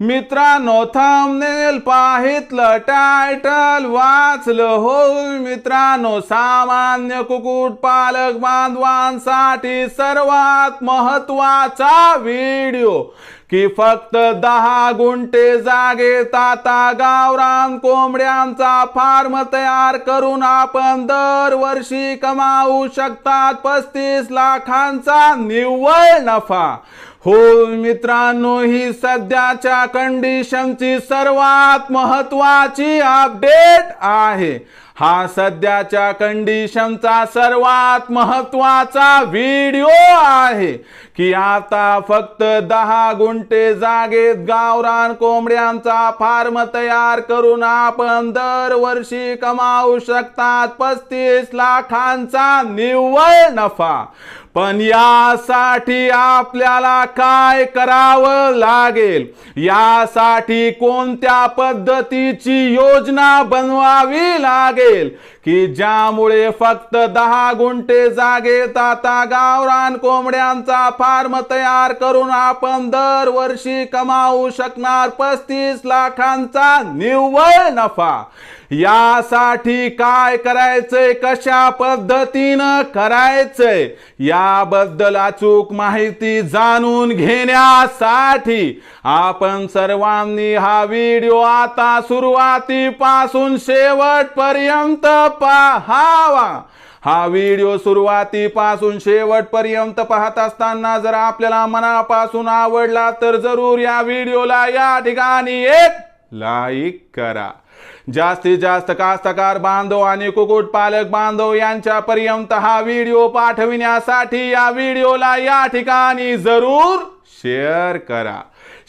मित्रांनो thumbnail पाहितलं title वाचलं हो मित्रांनो. सामान्य कुकुट पालक बांधवांसाठी सर्वात महत्त्वाचा व्हिडिओ की फक्त दहा गुंठे जागेत आता गावरान कोंबड्यांचा फार्म तयार करून आपण दरवर्षी कमावू शकतात पस्तीस लाखांचा निव्वळ नफा. हो मित्रांनो ही सध्याच्या कंडिशनची सर्वात महत्वाची अपडेट आहे. हा सध्याच्या कंडिशनचा सर्वात महत्त्वाचा व्हिडिओ आहे की आता फक्त दहा गुंठे जागेत गावरान कोंबड्यांचा फार्म तयार करून आपण दरवर्षी कमावू शकतात पस्तीस लाखांचा निव्वळ नफा. पण यासाठी आपल्याला काय करावं लागेल? यासाठी कोणत्या पद्धतीची योजना बनवावी लागेल? की ज्यामुळे फक्त दहा गुंठे जागेत आता गावरान कोंबड्यांचा फार्म तयार करून आपण दरवर्षी कमावू शकणार पस्तीस लाखांचा निव्वळ नफा. यासाठी काय करायचंय? कशा पद्धतीनं करायचंय? याबद्दल अचूक माहिती जाणून घेण्यासाठी आपण सर्वांनी हा व्हिडिओ आता सुरुवातीपासून शेवटपर्यंत पाहावा. हा व्हिडिओ सुरुवातीपासून शेवटपर्यंत पाहत असताना जर आपल्याला मनापासून आवडला तर जरूर या व्हिडिओला या ठिकाणी एक लाईक करा. जास्तीत जास्त कास्तकार बांधव आणि कुकुट पालक बांधव यांच्यापर्यंत हा व्हिडिओ पाठविण्यासाठी या व्हिडिओला या ठिकाणी जरूर शेअर करा.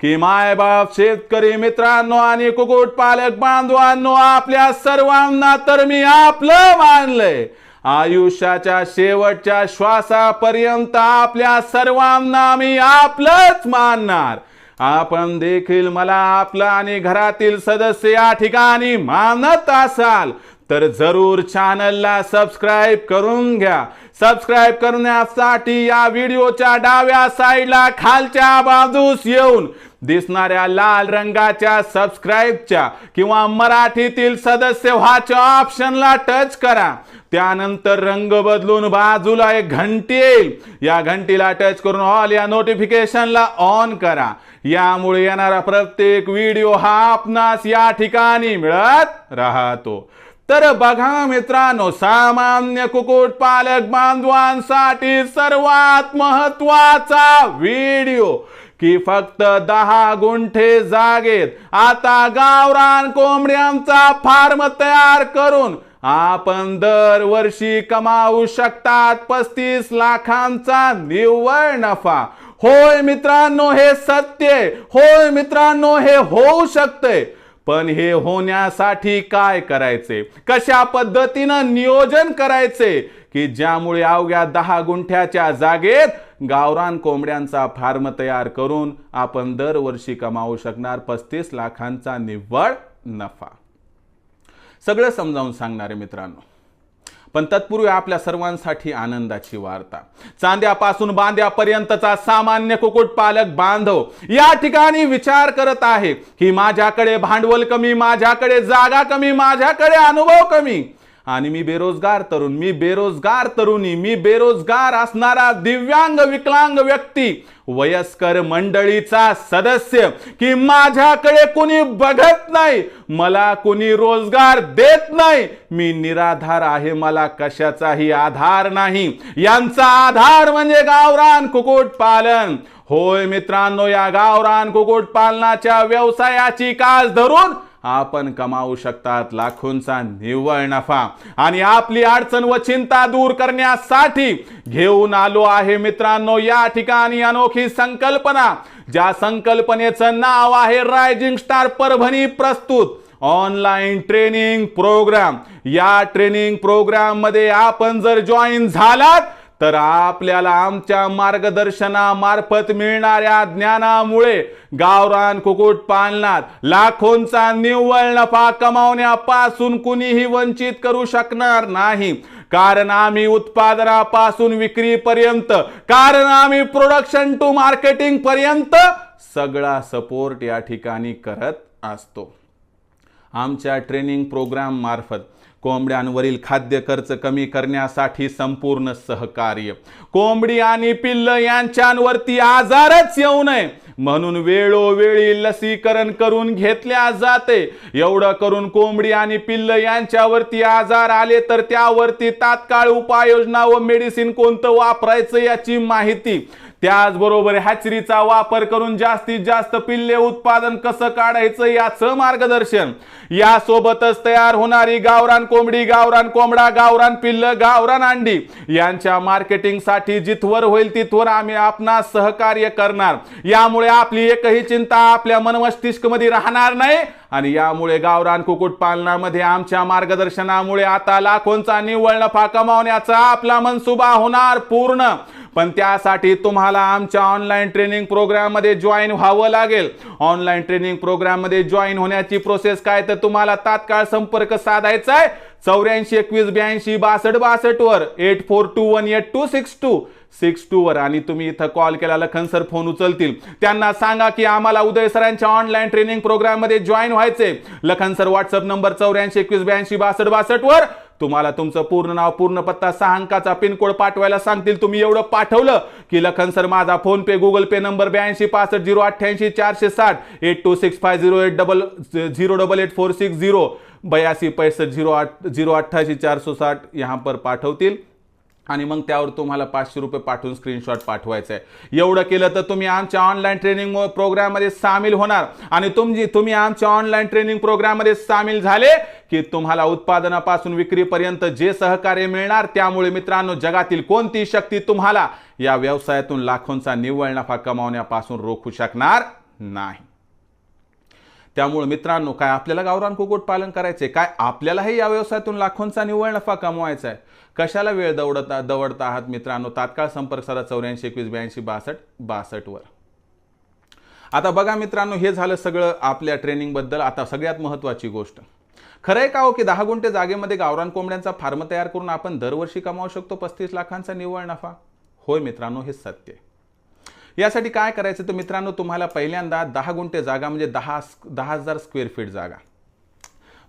की मायबाप शेतकरी मित्रांनो आणि कुकुट पालक बांधवांनो आपल्या सर्वांना तर मी आपलं मानलंय. आयुष्याच्या शेवटच्या श्वासापर्यंत आपल्या सर्वांना मी आपलंच मानणार. आपण देखील मला आपलं आणि घरातील सदस्य या ठिकाणी मानत असाल तर जरूर चॅनलला सबस्क्राईब करून घ्या. सबस्क्राईब करण्यासाठी या व्हिडिओच्या डाव्या साईडला खालच्या बाजूस येऊन दिसणाऱ्या लाल रंगाच्या सबस्क्राईबच्या किंवा मराठीतील सदस्य व्हाच्या ऑप्शनला टच करा. त्यानंतर रंग बदलून बाजूला एक घंटी येईल. या घंटीला टच करून ऑल या नोटिफिकेशनला ऑन करा. यामुळे येणारा प्रत्येक व्हिडिओ हा आपणास या ठिकाणी मिळत राहतो. तर बघा मित्रांनो सामान्य कुकुट पालक बांधवांसाठी सर्वात महत्त्वाचा व्हिडिओ की फक्त दहा गुंठे जागेत आता गावरान कोंबड्यांचा फार्म तयार करून आपण दरवर्षी कमावू शकतात पस्तीस लाखांचा निव्वळ नफा. होय मित्रांनो हे सत्य होय मित्रांनो हे होऊ शकते पण हे होण्यासाठी काय करायचे? कशा पद्धतीनं नियोजन करायचे? की ज्यामुळे अवघ्या दहा गुंठ्याच्या जागेत गावरान कोंबड्यांचा फार्म तयार करून आपण दरवर्षी कमावू शकणार पस्तीस लाखांचा निव्वळ नफा. सगळं समजावून सांगणारे मित्रांनो पण तत्पूर्वी आपल्या सर्वांसाठी आनंदाची वार्ता. चांद्यापासून बांद्यापर्यंतचा सामान्य कुक्कुटपालक बांधव या ठिकाणी विचार करत आहे की माझ्याकडे भांडवल कमी माझ्याकडे जागा कमी माझ्याकडे अनुभव कमी. आणि मी बेरोजगार तरुण मी बेरोजगार तरुणी मी बेरोजगार असणारा दिव्यांग विकलांग व्यक्ती वयस्कर मंडळीचा सदस्य की माझ्याकडे कोणी बघत नाही मला कुणी रोजगार देत नाही. मी निराधार आहे मला कशाचाही आधार नाही. यांचा आधार म्हणजे गावरान कुक्कुटपालन. होय मित्रांनो या गावरान कुक्कुटपालनाच्या व्यवसायाची कास धरून आपण कमावू शकतात लाखोंचा निव्वळ नफा. आणि आपली अडचण व चिंता दूर करण्यासाठी घेऊन आलो आहे मित्रांनो या ठिकाणी अनोखी संकल्पना. ज्या संकल्पनेचं नाव आहे रायझिंग स्टार परभणी प्रस्तुत. ऑनलाईन ट्रेनिंग प्रोग्राम या ट्रेनिंग प्रोग्राममध्ये आपण जर जॉईन झालात तर आपल्याला आमच्या मार्गदर्शनामार्फत मिळणाऱ्या ज्ञानामुळे गावरान कुकुट पालनात लाखोंचा निव्वळ नफा कमावण्यापासून कुणीही वंचित करू शकणार नाही. कारण आम्ही उत्पादनापासून विक्रीपर्यंत कारण आम्ही प्रोडक्शन टू मार्केटिंग पर्यंत सगळा सपोर्ट या ठिकाणी करत असतो. आमच्या ट्रेनिंग प्रोग्राम मार्फत कोंबड्यांवरील खाद्य खर्च कमी करण्यासाठी संपूर्ण सहकार्य. कोंबडी आणि पिल्ल यांच्यावरती आजारच येऊ नये. म्हणून वेळोवेळी लसीकरण करून घेतल्या जाते. एवढं करून कोंबडी आणि पिल्ल यांच्यावरती आजार आले तर त्यावरती तात्काळ उपाययोजना व मेडिसिन कोणतं वापरायचं याची माहिती त्याचबरोबर हॅचरीचा वापर करून जास्तीत जास्त पिल्ले उत्पादन कसं काढायचं याचं मार्गदर्शन. यासोबतच तयार होणारी गावरान कोंबडी गावरान कोंबडा गावरान पिल्ल गावरान अंडी यांच्या मार्केटिंगसाठी जिथवर होईल तिथवर आम्ही आपणास सहकार्य करणार. यामुळे आपली एकही चिंता आपल्या मनमस्तिष्कमध्ये राहणार नाही आणि यामुळे गावरान कुक्कुटपालनामध्ये आमच्या मार्गदर्शनामुळे आता लाखोंचा निव्वळ नफा कमावण्याचा आपला मनसुबा होणार पूर्ण. पण त्यासाठी तुम्हाला आमच्या ऑनलाईन ट्रेनिंग प्रोग्राममध्ये जॉईन व्हावं लागेल. ऑनलाईन ट्रेनिंग प्रोग्राममध्ये जॉईन होण्याची प्रोसेस काय? तर तुम्हाला तात्काळ संपर्क साधायचा आहे. चौऱ्याऐंशी एकवीस ब्याऐंशी बासष्ट बासष्ट वर. Eight four two one eight two six two six two वर. आणि तुम्ही इथं कॉल केला लखन सर फोन उचलतील. त्यांना सांगा की आम्हाला उदय सरांच्या ऑनलाईन ट्रेनिंग प्रोग्राममध्ये जॉईन व्हायचे लखन सर व्हॉट्सअप नंबर चौऱ्याऐंशी एकवीस ब्याऐंशी बासष्ट बासष्ट वर. तुम्हाला तुमचं पूर्ण नाव पूर्ण पत्ता सहा अंकाचा पिनकोड पाठवायला सांगतील. तुम्ही एवढं पाठवलं की लखन सर माझा फोन पे गुगल पे नंबर ब्याऐंशी पासष्ट झिरो अठ्ठ्याऐंशी चारशे साठ eight two six five zero eight double zero double eight four six zero बयासी पैंसठ झिरो आठ झिरो चार चारशे साठ यहाँ पर पाठवतील. आणि मग त्यावर तुम्हाला पाचशे रुपये पाठवून स्क्रीनशॉट पाठवायचं आहे. एवढं केलं तर तुम्ही आमच्या ऑनलाईन ट्रेनिंग प्रोग्राममध्ये सामील होणार. आणि तुमची तुम्ही आमच्या ऑनलाईन ट्रेनिंग प्रोग्राममध्ये सामील झाले की तुम्हाला उत्पादनापासून विक्रीपर्यंत जे सहकार्य मिळणार त्यामुळे मित्रांनो जगातील कोणती शक्ती तुम्हाला या व्यवसायातून लाखोंचा निव्वळ नफा कमावण्यापासून रोखू शकणार नाही. त्यामुळे मित्रांनो काय आपल्याला गावरान कुक्कुट पालन करायचे काय आपल्यालाही या व्यवसायातून लाखोंचा निव्वळ नफा कमवायचा आहे कशाला वेळ दवडता दवडता आहात मित्रांनो? तात्काळ संपर्क साधा चौऱ्याऐंशी एकवीस ब्याऐंशी बासष्ट बासष्टवर आता बघा मित्रांनो हे झालं सगळं आपल्या ट्रेनिंगबद्दल आता सगळ्यात महत्त्वाची गोष्ट. खरं आहे का हो की दहा गुंठे जागेमध्ये गावरान कोंबड्यांचा फार्म तयार करून आपण दरवर्षी कमावू शकतो पस्तीस लाखांचा निव्वळ नफा? होय मित्रांनो हे सत्य आहे. यासाठी काय करायचं तर मित्रांनो तुम्हाला पहिल्यांदा दहा गुंठे जागा म्हणजे दहा दहा हजार स्क्वेअर फीट जागा.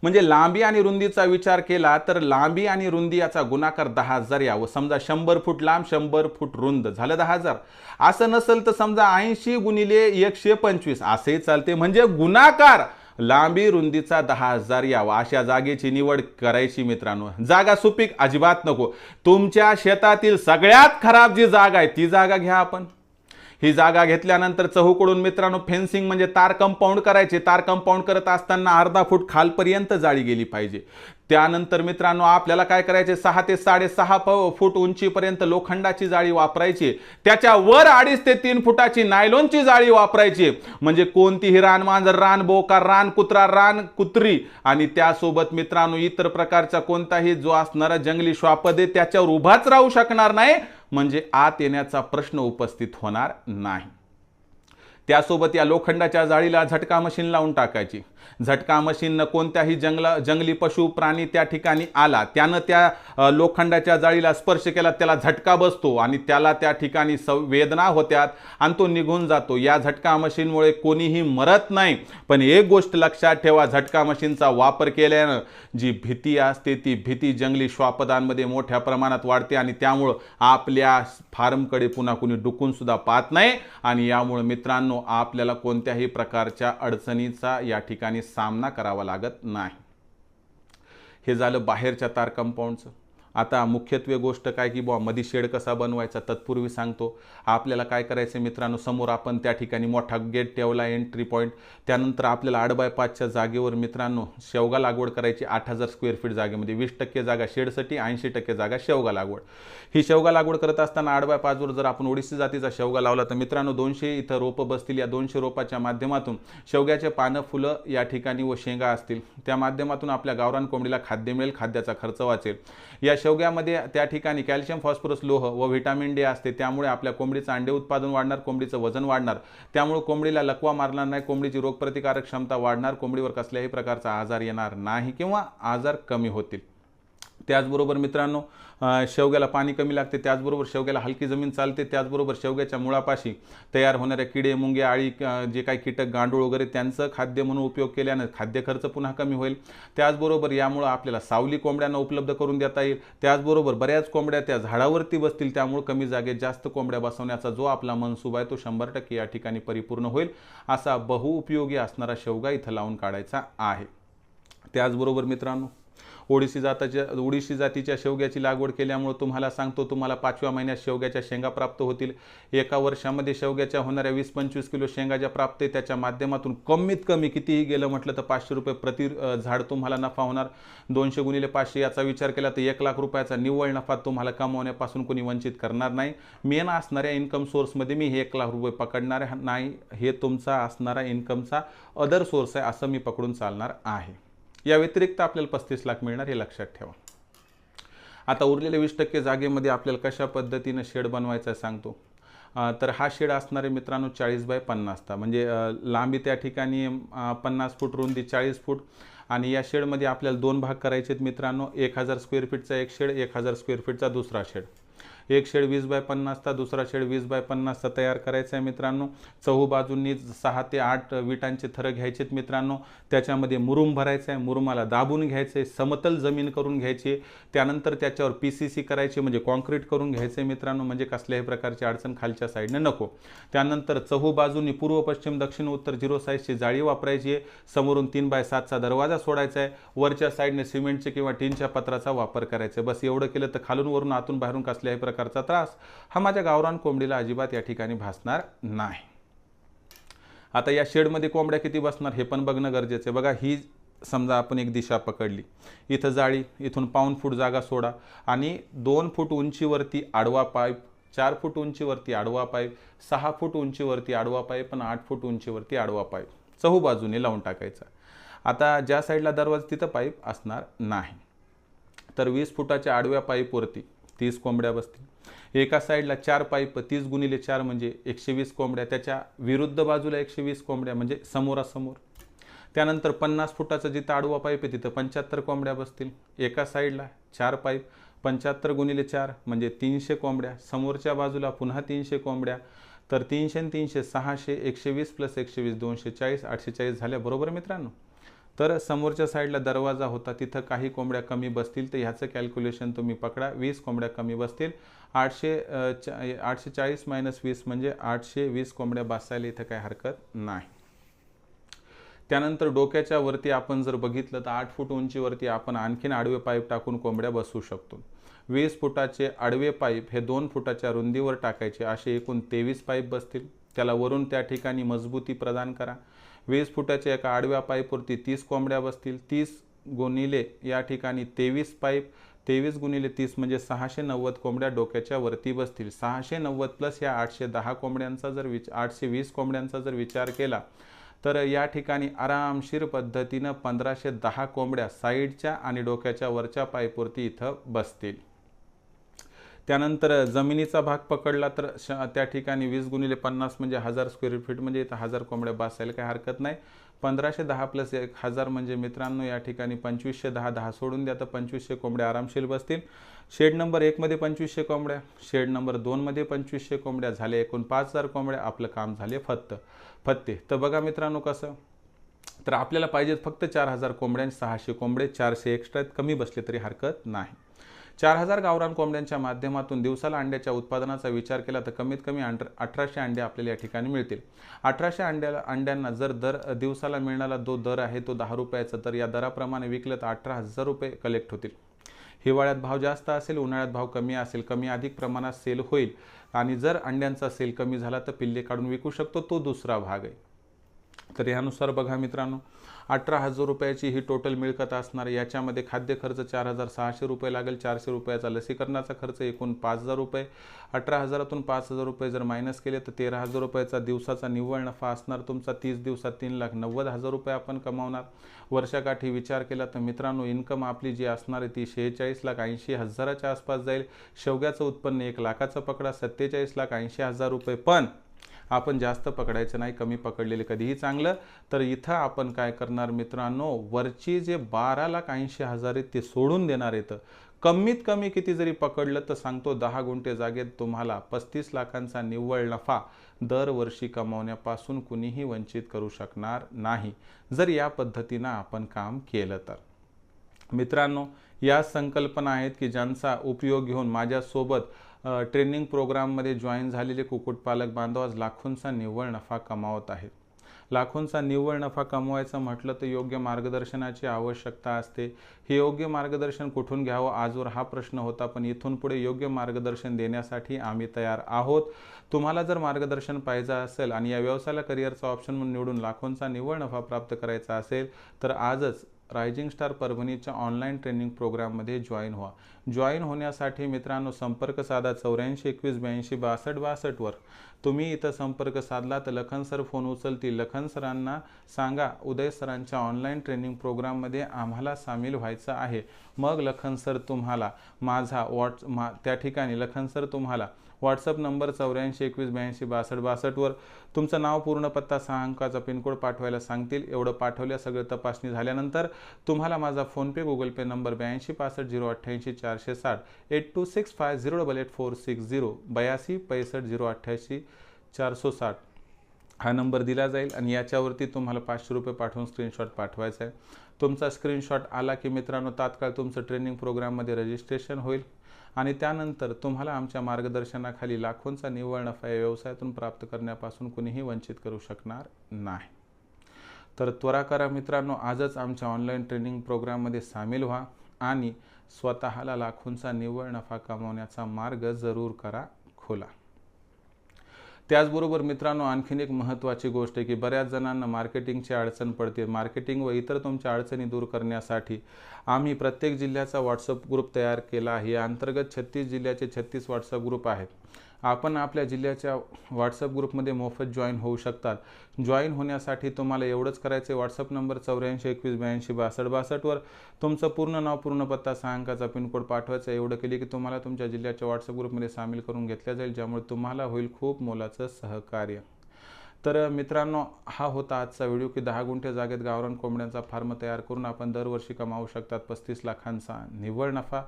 म्हणजे लांबी आणि रुंदीचा विचार केला तर लांबी आणि रुंदी याचा गुणाकार दहा हजार यावं. समजा शंभर फूट लांब शंभर फूट रुंद. झालं दहा हजार. असं नसेल तर समजा ऐंशी गुणिले एकशे पंचवीस. असेही चालते म्हणजे गुणाकार लांबी रुंदीचा दहा हजार यावा. अशा जागेची निवड करायची मित्रांनो. जागा सुपीक अजिबात नको. तुमच्या शेतातील सगळ्यात खराब जी जागा आहे ती जागा घ्या आपण. ही जागा घेतल्यानंतर चहूकडून मित्रांनो फेन्सिंग म्हणजे तार कंपाऊंड करायचे. तार कंपाऊंड करत असताना अर्धा फूट खालपर्यंत जाळी गेली पाहिजे. त्यानंतर मित्रांनो आपल्याला काय करायचे सहा ते साडेसहा फूट उंचीपर्यंत लोखंडाची जाळी वापरायची. त्याच्या वर अडीच ते तीन फुटाची नायलॉनची जाळी वापरायची. म्हणजे कोणतीही रान मांजर रान बोका रान कुत्रा रान कुत्री आणि त्यासोबत मित्रांनो इतर प्रकारचा कोणताही जो असणारा जंगली श्वापदे त्याच्यावर उभाच राहू शकणार नाही. म्हणजे आत येण्याचा प्रश्न उपस्थित होणार नाही. त्यासोबत या लोखंडाच्या जाळीला झटका मशीन लावून टाकायची. झटका मशीननं कोणत्याही जंगला जंगली पशु प्राणी त्या ठिकाणी आला. त्यानं त्या लोखंडाच्या जाळीला स्पर्श केला त्याला झटका बसतो आणि त्याला त्या ठिकाणी संवेदना होत्यात आणि तो निघून जातो. या झटका मशीनमुळे कोणीही मरत नाही. पण एक गोष्ट लक्षात ठेवा झटका मशीनचा वापर केल्यानं जी भीती असते ती भीती जंगली श्वापदांमध्ये मोठ्या प्रमाणात वाढते आणि त्यामुळं आपल्या फार्मकडे पुन्हा कुणी डुकूनसुद्धा पाहत नाही. आणि यामुळे मित्रांनो आपल्याला कोणत्याही प्रकारच्या अडचणीचा या ठिकाणी सामना करावा लागत नाही. हे झालं बाहेरच्या तार कंपाऊंडचं. आता मुख्यत्वे गोष्ट काय की बुवा मधी शेड कसा बनवायचा तत्पूर्वी सांगतो. आपल्याला काय करायचं मित्रांनो समोर आपण त्या ठिकाणी मोठा गेट ठेवला एंट्री पॉईंट त्यानंतर आपल्याला आठ बाय पाचच्या जागेवर मित्रांनो शेवगा लागवड करायची आठ हजार स्क्वेअर फीट जागेमध्ये. वीस टक्के जागा शेडसाठी ऐंशी टक्के जागा शेवगा लागवड. ही शेवगा लागवड करत असताना आठ बाय पाचवर जर आपण ओडिसी जातीचा शेवगा लावला तर मित्रांनो दोनशे इथं रोपं बसतील. या दोनशे रोपाच्या माध्यमातून शेवग्याचे पानं फुलं या ठिकाणी व शेंगा असतील. त्या माध्यमातून आपल्या गावरान कोंबडीला खाद्य मिळेल खाद्याचा खर्च वाचेल. या शेवग्यामध्ये त्या ठिकाणी कॅल्शियम फॉस्फरस लोह व व्हिटॅमिन डी असते. त्यामुळे आपल्या कोंबडीचं अंडे उत्पादन वाढणार कोंबडीचं वजन वाढणार. त्यामुळे कोंबडीला लकवा मारणार नाही कोंबडीची रोगप्रतिकारक क्षमता वाढणार कोंबडीवर कसल्याही प्रकारचा आजार येणार नाही किंवा आजार कमी होतील. त्याचबरोबर मित्रांनो शेवग्याला पाणी कमी लागते त्याचबरोबर शेवग्याला हलकी जमीन चालते त्याचबरोबर शेवग्याच्या मुळापाशी तयार होणाऱ्या किडे मुंगे आळी जे काही कीटक गांडूळ वगैरे त्यांचं खाद्य म्हणून उपयोग केल्यानं खाद्य खर्च पुन्हा कमी होईल. त्याचबरोबर यामुळं आपल्याला सावली कोंबड्यांना उपलब्ध करून देता येईल. त्याचबरोबर बऱ्याच कोंबड्या त्या झाडावरती बसतील त्यामुळे कमी जागेत जास्त कोंबड्या बसवण्याचा जो आपला मनसुबा आहे तो शंभर टक्के या ठिकाणी परिपूर्ण होईल. असा बहुउपयोगी असणारा शेवगा इथं लावून काढायचा आहे. त्याचबरोबर मित्रांनो ओडिसी जाताच्या ओडिसी जातीच्या शेवग्याची लागवड केल्यामुळे तुम्हाला सांगतो तुम्हाला पाचव्या महिन्यात शेवग्याच्या शेंगा प्राप्त होतील. एका वर्षामध्ये शेवग्याच्या होणाऱ्या वीस पंचवीस किलो शेंगा ज्या प्राप्त आहे त्याच्या माध्यमातून कमीत कमी कितीही गेलं म्हटलं तर पाचशे रुपये प्रति झाड तुम्हाला नफा होणार. दोनशे गुणिले पाचशे याचा विचार केला तर एक लाख रुपयाचा निव्वळ नफा तुम्हाला कमावण्यापासून कोणी वंचित करणार नाही. मेन असणाऱ्या इन्कम सोर्समध्ये मी हे एक लाख रुपये पकडणार नाही. हे तुमचा असणारा इन्कमचा अदर सोर्स आहे असं मी पकडून चालणार आहे. या व्यतिरिक्त आपल्याला पस्तीस लाख मिळणार हे लक्षात ठेवा. आता उरलेल्या वीस टक्के जागेमध्ये आपल्याला कशा पद्धतीनं शेड बनवायचा सांगतो. तर हा शेड असणारे मित्रांनो चाळीस बाय पन्नासचा म्हणजे लांबी त्या ठिकाणी पन्नास फूट रुंदी चाळीस फूट आणि या शेडमध्ये आपल्याला दोन भाग करायचे आहेत मित्रांनो. एक हजार स्क्वेअर फीटचा एक शेड एक हजार स्क्वेअर फीटचा दुसरा शेड. एक शेड वीस बाय पन्नासचा दुसरा शेड वीस बाय पन्नासचा तयार करायचा आहे मित्रांनो. चहू बाजूंनी सहा ते आठ विटांचे थरं घ्यायचे आहेत मित्रांनो. त्याच्यामध्ये मुरुम भरायचं आहे. मुरुमाला दाबून घ्यायचं आहे समतल जमीन करून घ्यायची. आहे. त्यानंतर त्याच्यावर पी सी सी करायची म्हणजे कॉन्क्रीट करून घ्यायचं आहे मित्रांनो. म्हणजे कसल्याही प्रकारची अडचण खालच्या साईडने नको. त्यानंतर चहू बाजूंनी पूर्व पश्चिम दक्षिण उत्तर झिरो साईजची जाळी वापरायची आहे. समोरून तीन बाय सातचा दरवाजा सोडायचा आहे. वरच्या साईडने सिमेंटचे किंवा टीनच्या पत्राचा वापर करायचा आहे. बस एवढं केलं तर खालून वरून आतून बाहेरून कसल्याही प्रकारचा त्रास हा माझ्या गावरान कोंबडीला अजिबात या ठिकाणी भासणार नाही. आता या शेडमध्ये कोंबड्या किती बसणार हे पण बघणं गरजेचं आहे. बघा ही समजा आपण एक दिशा पकडली. इथं जाळी इथून पाऊन फूट जागा सोडा आणि दोन फूट उंचीवरती आडवा पाईप चार फूट उंचीवरती आडवा पाईप सहा फूट उंचीवरती आडवा पाईप आणि आठ फूट उंचीवरती आडवा पाईप चहू बाजूने लावून टाकायचा. आता ज्या साईडला दरवाजा तिथं पाईप असणार नाही. तर वीस फुटाच्या आडव्या पाईपवरती तीस कोंबड्या बसतील. एका साईडला चार पाईप तीस गुणिले चार म्हणजे एकशे वीस कोंबड्या त्याच्या विरुद्ध बाजूला एकशे वीस कोंबड्या म्हणजे समोरासमोर. त्यानंतर पन्नास फुटाचा जिथं आडवा पाईप आहे तिथं पंच्याहत्तर कोंबड्या बसतील. एका साईडला चार पाईप पंच्याहत्तर गुणिले चार म्हणजे तीनशे कोंबड्या. समोरच्या बाजूला पुन्हा तीनशे कोंबड्या. तर तीनशे तीनशे सहाशे एकशे वीस प्लस एकशे वीस दोनशे चाळीस आठशे चाळीस झाल्या. बरोबर मित्रांनो? तर समोरच्या साईडला दरवाजा होता. तिथं काही कोंबड्या कमी बसतील तर ह्याचं कॅल्क्युलेशन तुम्ही पकडा. वीस कोंबड्या कमी बसतील. आठशे चा आठशे चाळीस मायनस वीस म्हणजे आठशे वीस कोंबड्या बसायला इथं काही हरकत नाही. त्यानंतर डोक्याच्या वरती आपण जर बघितलं तर आठ फूट उंचीवरती आपण आणखीन आडवे पाईप टाकून कोंबड्या बसवू शकतो. वीस फुटाचे आडवे पाईप हे दोन फुटाच्या रुंदीवर टाकायचे. असे एकूण तेवीस पाईप बसतील. त्याला वरून त्या ठिकाणी मजबूती प्रदान करा. वीस फुटाच्या एका आडव्या पाईपवरती तीस कोंबड्या बसतील. तीस गुणिले या ठिकाणी तेवीस पाईप तेवीस गुणिले तीस म्हणजे सहाशे नव्वद कोंबड्या डोक्याच्या वरती बसतील. सहाशे नव्वद प्लस या आठशे दहा कोंबड्यांचा जर विच आठशे वीस कोंबड्यांचा जर विचार केला तर या ठिकाणी आरामशीर पद्धतीनं पंधराशे दहा कोंबड्या साईडच्या आणि डोक्याच्या वरच्या पाईपवरती इथं बसतील. त्यानंतर जमिनीचा भाग पकडला तर श त्या ठिकाणी वीस गुणिले पन्नास म्हणजे हजार स्क्वेअर फीट म्हणजे इथं हजार कोंबड्या बसायला काही हरकत नाही. पंधराशे दहा प्लस एक हजार म्हणजे मित्रांनो या ठिकाणी पंचवीसशे दहा दहा सोडून द्या तर पंचवीसशे कोंबड्या आरामशीर बसतील. शेड नंबर एकमध्ये पंचवीसशे कोंबड्या शेड नंबर दोनमध्ये पंचवीसशे कोंबड्या झाले एकूण पाच हजार कोंबड्या आपलं काम झाले फत्त फत्ते. तर बघा मित्रांनो कसं तर आपल्याला पाहिजेत फक्त चार हजार कोंबड्या सहाशे कोंबडे चारशे एक्स्ट्रा कमी बसले तरी हरकत नाही. चार हजार गावरान कोंबड्यांच्या माध्यमातून दिवसाला अंड्याच्या उत्पादनाचा विचार केला तर कमीत कमी अंड अठराशे अंडे आपल्याला या ठिकाणी मिळतील. अठराशे अंड्याला अंड्यांना जर दर दिवसाला मिळणारा जो दर आहे तो दहा रुपयाचा तर या दराप्रमाणे विकलं तर अठरा हजार रुपये कलेक्ट होतील. हिवाळ्यात भाव जास्त असेल उन्हाळ्यात भाव कमी असेल कमी अधिक प्रमाणात सेल होईल. आणि जर अंड्यांचा सेल कमी झाला तर पिल्ले काढून विकू शकतो तो दुसरा भाग आहे. तर यानुसार बघा मित्रांनो अठरा हजार रुपयाची ही टोटल मिळकत असणार. याच्यामध्ये खाद्य खर्च चार हजार सहाशे रुपये लागेल. चारशे रुपयाचा लसीकरणाचा खर्च एकूण पाच हजार रुपये. अठरा हजारातून पाच हजार रुपये जर मायनस केले तर तेरा हजार रुपयाचा दिवसाचा निव्वळ नफा असणार. तुमचा तीस दिवसात तीन लाख नव्वद हजार रुपये आपण कमावणार. वर्षाकाठी विचार केला तर मित्रांनो इन्कम आपली जी असणार आहे ती शेहेचाळीस लाख ऐंशी हजाराच्या आसपास जाईल. शेवग्याचं उत्पन्न एक लाखाचं पकडा सत्तेचाळीस लाख ऐंशी हजार रुपये. पण आपण जास्त पकडायचं नाही कमी पकडलेले कधीही चांगलं. तर इथं आपण काय करणार मित्रांनो वरची जे बारा लाख ऐंशी हजार आहेत ते सोडून देणार आहेत. कमीत कमी किती जरी पकडलं तर सांगतो दहा गुंठे जागेत तुम्हाला पस्तीस लाखांचा निव्वळ नफा दरवर्षी कमावण्यापासून कुणीही वंचित करू शकणार नाही. जर या पद्धतीनं आपण काम केलं तर. मित्रांनो या संकल्पना आहेत की ज्यांचा उपयोग घेऊन माझ्यासोबत ट्रेनिंग प्रोग्राममध्ये जॉईन झालेले कुक्कुटपालक बांधव आज लाखोंचा निव्वळ नफा कमावत आहेत. लाखोंचा निव्वळ नफा कमवायचं म्हटलं तर योग्य मार्गदर्शनाची आवश्यकता असते. हे योग्य मार्गदर्शन कुठून घ्यावं? आजवर हा प्रश्न होता पण इथून पुढे योग्य मार्गदर्शन देण्यासाठी आम्ही तयार आहोत. तुम्हाला जर मार्गदर्शन पाहिजे असेल आणि या व्यवसायाला करिअरचा ऑप्शन म्हणून निवडून लाखोंचा निव्वळ नफा प्राप्त करायचा असेल तर आजच रायझिंग स्टार परभणीच्या ऑनलाईन ट्रेनिंग प्रोग्राममध्ये जॉईन व्हा. जॉईन होण्यासाठी मित्रांनो संपर्क साधा चौऱ्याऐंशी एकवीस ब्याऐंशी बासष्ट बासष्टवर तुम्ही इथं संपर्क साधला तर लखन सर फोन उचलतील. लखन सरांना सांगा उदय सरांच्या ऑनलाईन ट्रेनिंग प्रोग्राममध्ये आम्हाला सामील व्हायचं आहे. मग लखन सर तुम्हाला माझा व्हॉट्स मा त्या ठिकाणी लखन सर तुम्हाला व्हॉट्सअप नंबर चौऱ्याऐंशी एकवीस ब्याऐंशी बासष्ट बासष्टवर तुमचं नाव पूर्ण पत्ता सहा अंकाचा पिनकोड पाठवायला सांगतील. एवढं पाठवल्या सगळं तपासणी झाल्यानंतर तुम्हाला माझा फोनपे गुगल पे नंबर ब्याऐंशी पासष्ट झिरो अठ्ठ्याऐंशी चारशे साठ eight two six five zero double eight four six zero बयासी पैसष्ट झिरो अठ्ठ्याऐंशी चारशे साठ. हा नंबर दिला जाईल आणि याच्यावरती तुम्हाला पाचशे रुपये पाठवून स्क्रीनशॉट पाठवायचा आहे. तुमचा स्क्रीनशॉट आला की मित्रांनो तात्काळ तुमचं ट्रेनिंग प्रोग्राममध्ये रजिस्ट्रेशन होईल. आणि त्यानंतर तुम्हाला आमच्या मार्गदर्शनाखाली लाखोंचा निव्वळ नफा या व्यवसायातून प्राप्त करण्यापासून कुणीही वंचित करू शकणार नाही. तर त्वरा करा मित्रांनो आजच आमच्या ऑनलाईन ट्रेनिंग प्रोग्राममध्ये सामील व्हा आणि स्वतःला लाखोंचा निव्वळ नफा कमावण्याचा मार्ग जरूर करा खोला. त्याचबरोबर मित्रांनो आणखीन एक महत्त्वाची गोष्ट आहे की बऱ्याच जणांना मार्केटिंगची अडचण पडते. मार्केटिंग व इतर तुमच्या अडचणी दूर करण्यासाठी आम्ही प्रत्येक जिल्ह्याचा व्हॉट्सअप ग्रुप तयार केला आहे. या अंतर्गत छत्तीस जिल्ह्याचे छत्तीस व्हॉट्सअप ग्रुप आहेत. आपण आपल्या जिल्ह्याच्या व्हॉट्सअप ग्रुपमध्ये मोफत जॉईन होऊ शकतात. जॉईन होण्यासाठी तुम्हाला एवढंच करायचं आहे व्हॉट्सअप नंबर चौऱ्याऐंशी एकवीस ब्याऐंशी बासष्ट बासष्टवर तुमचं पूर्ण नाव पूर्ण पत्ता सहा अंकाचा पिनकोड पाठवायचा. एवढं केली की तुम्हाला तुमच्या जिल्ह्याच्या व्हॉट्सअप ग्रुपमध्ये सामील करून घेतल्या जाईल ज्यामुळे तुम्हाला होईल खूप मोलाचं सहकार्य. तर मित्रांनो हा होता आजचा व्हिडिओ की दहा गुंठे जागेत गावरान कोंबड्यांचा फार्म तयार करून आपण दरवर्षी कमावू शकतात पस्तीस लाखांचा निव्वळ नफा.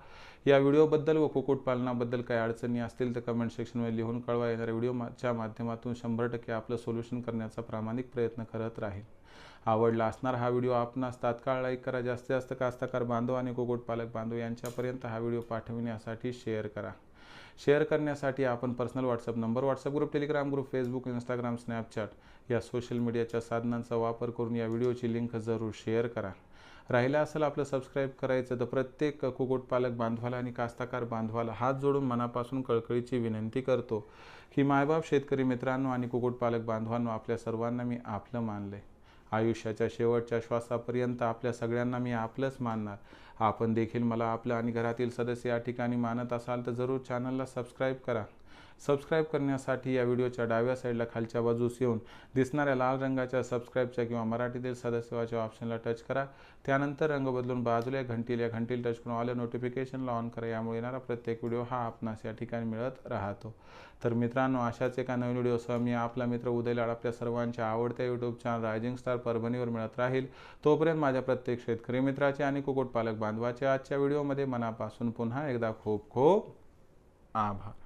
या व्हिडिओबद्दल व कुक्कुटपालनाबद्दल काही अडचणी असतील तर कमेंट सेक्शनमध्ये लिहून कळवा. येणाऱ्या व्हिडिओच्या माध्यमातून शंभर टक्के आपलं सोल्युशन करण्याचा प्रामाणिक प्रयत्न करत राहील. आवडला असणार हा व्हिडिओ आपणास तात्काळ लाईक करा. जास्तीत जास्त कास्तकार बांधव आणि कुक्कुटपालक बांधव यांच्यापर्यंत हा व्हिडिओ पाठविण्यासाठी शेअर करा. शेअर करण्यासाठी आपण personal WhatsApp number WhatsApp group Telegram group Facebook Instagram Snapchat या सोशल मीडियाच्या साधनांचा वापर करून या व्हिडिओची लिंक जरूर शेअर करा. राहिलं असेल आपलं सबस्क्राईब करायचं तर प्रत्येक कुक्कुटपालक बांधवाला आणि कास्ताकार बांधवाला हात जोडून मनापासून कळकळीची विनंती करतो की मायबाप शेतकरी मित्रांनो आणि कुक्कुटपालक बांधवांनो आपल्या सर्वांना मी आपलं मानलंय. आयुष्याच्या शेवटच्या श्वासापर्यंत आपल्या सगळ्यांना मी आपलंच मानणार. आपण देखील मला आपलं आणि घरातील सदस्य या ठिकाणी मानत असाल तर जरूर चॅनलला सबस्क्राईब करा. सबस्क्राईब करण्यासाठी या व्हिडिओच्या डाव्या साईडला खालच्या बाजूस येऊन दिसणाऱ्या लाल रंगाच्या सबस्क्राईबच्या किंवा मराठीतील सदस्यवाच्या ऑप्शनला टच करा. त्यानंतर रंग बदलून बाजूला घंटील या घंटील टच करून ऑल नोटिफिकेशनला ऑन करा. यामुळे येणारा प्रत्येक व्हिडिओ हा आपणास या ठिकाणी मिळत राहतो. तर मित्रांनो अशाच एका नवीन व्हिडिओसह मी आपला मित्र उदय लाड आपल्या सर्वांच्या आवडत्या यूट्यूब चॅनल रायझिंग स्टार परभणीवर मिळत राहील. तोपर्यंत माझ्या प्रत्येक शेतकरी मित्राचे आणि कुक्कुटपालक बांधवाचे आजच्या व्हिडिओमध्ये मनापासून पुन्हा एकदा खूप खूप आभार.